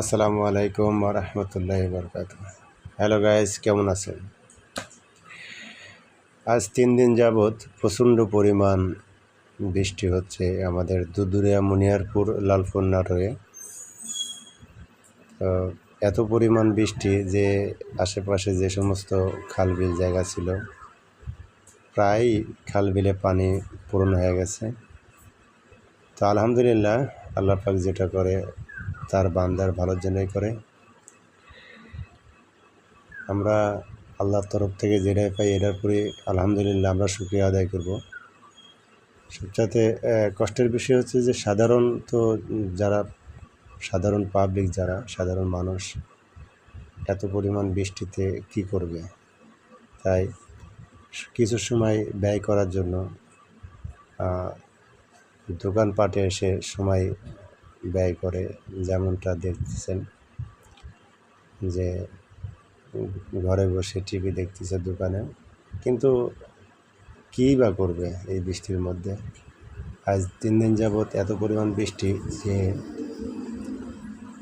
আসসালামু আলাইকুম রহমতুল্লাহ বরকাত হ্যালো গাইজ কেমন আছেন? আজ তিন দিন যাবৎ প্রচণ্ড পরিমাণ বৃষ্টি হচ্ছে আমাদের দুদুরিয়া মুনিয়ারপুর লালপুর নাটোরে তো এত পরিমাণ বৃষ্টি যে আশেপাশে যে সমস্ত খাল বিল জায়গা ছিল প্রায় খাল বিলে পানি পূরণ হয়ে গেছে। তো আলহামদুলিল্লাহ, আল্লাহ পাক যেটা করে তার বান্দার ভালোর জন্যই করে। আমরা আল্লাহর তরফ থেকে যেটাই পাই এটার পরে আলহামদুলিল্লাহ আমরা শুক্রিয়া আদায় করব। সবচাইতে কষ্টের বিষয় হচ্ছে যে সাধারণ তো যারা, সাধারণ পাবলিক যারা, সাধারণ মানুষ, এত পরিমাণ বৃষ্টিতে কি করবে? তাই কিছু সময় ব্যয় করার জন্য দোকানপাটে এসে সময় ব্যয় করে, যেমনটা দেখতেছেন যে ঘরে বসে টিভি দেখতেছে দোকানে। কিন্তু কী বা করবে এই বৃষ্টির মধ্যে? আজ তিন দিন যাবৎ এত পরিমাণ বৃষ্টি যে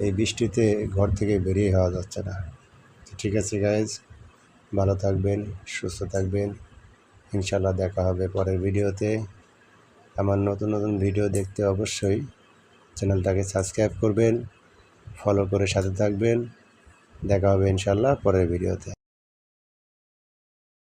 এই বৃষ্টিতে ঘর থেকে বেরিয়ে হওয়া যাচ্ছে না। ঠিক আছে গাইজ ভালো থাকবেন, সুস্থ থাকবেন। ইনশাল্লাহ দেখা হবে পরের ভিডিওতে। আমার নতুন নতুন ভিডিও দেখতে অবশ্যই চ্যানেলটাকে সাবস্ক্রাইব করবেন ফলো করে সাথে থাকবেন। দেখা হবে ইনশাল্লাহ পরের ভিডিওতে।